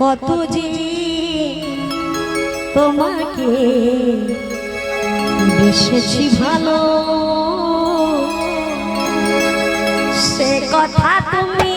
কত যে তোমাকে বেসেছি ভালো। সে কথা তুমি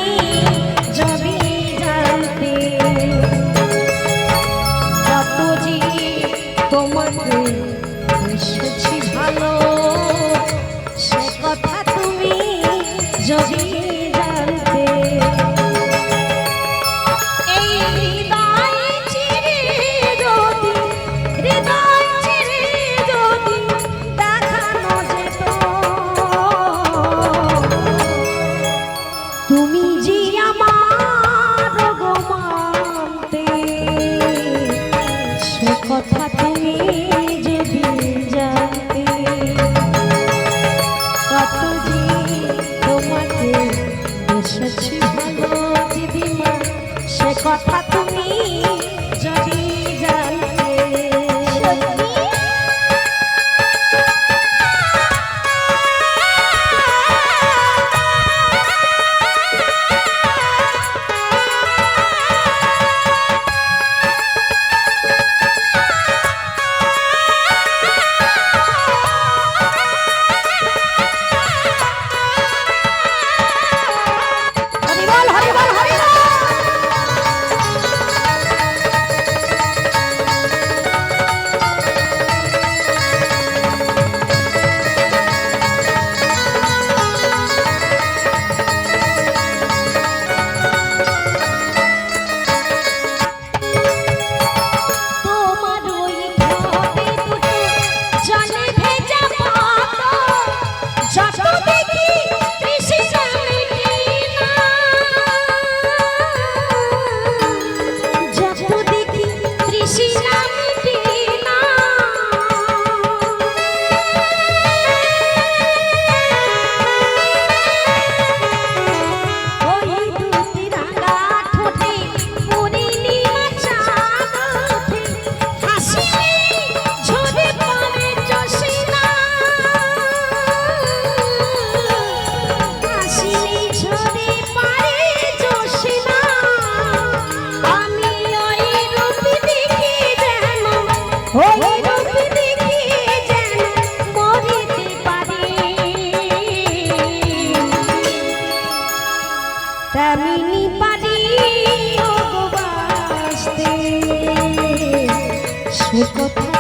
Let's go.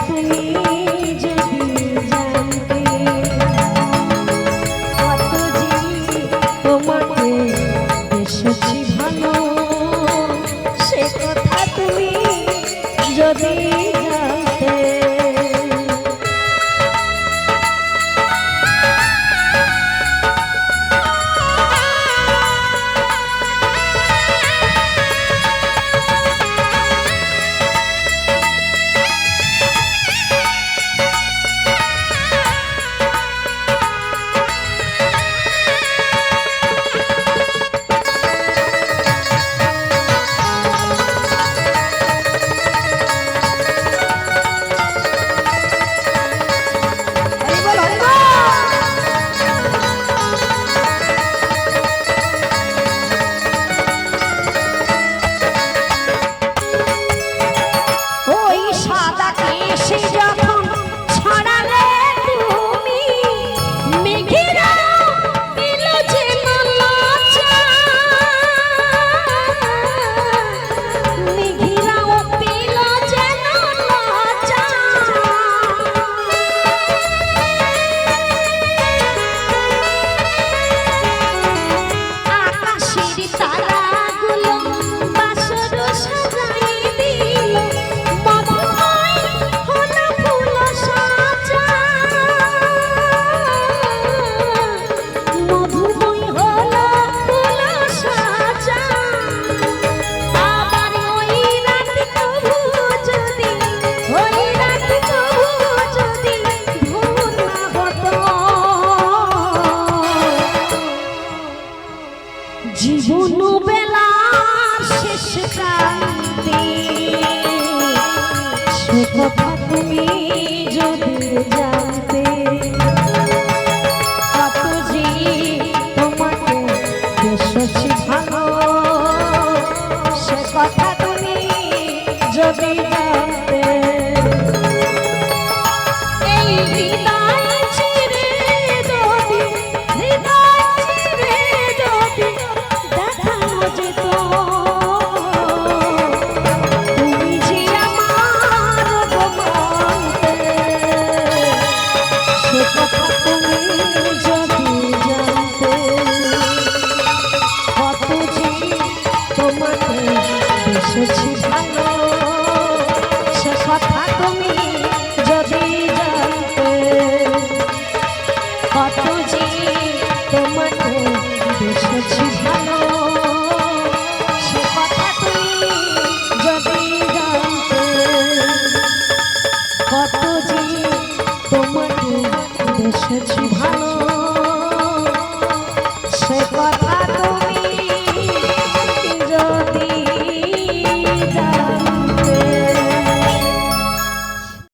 কথা তুমি যদি জানতে কত যে তোমাকে বেশি ভালো সে কথা তুমি যদি জানতে এই হৃদয় চিরে যদি হৃদয় চিরে যদি দেখানো যেত এসেছি ভালো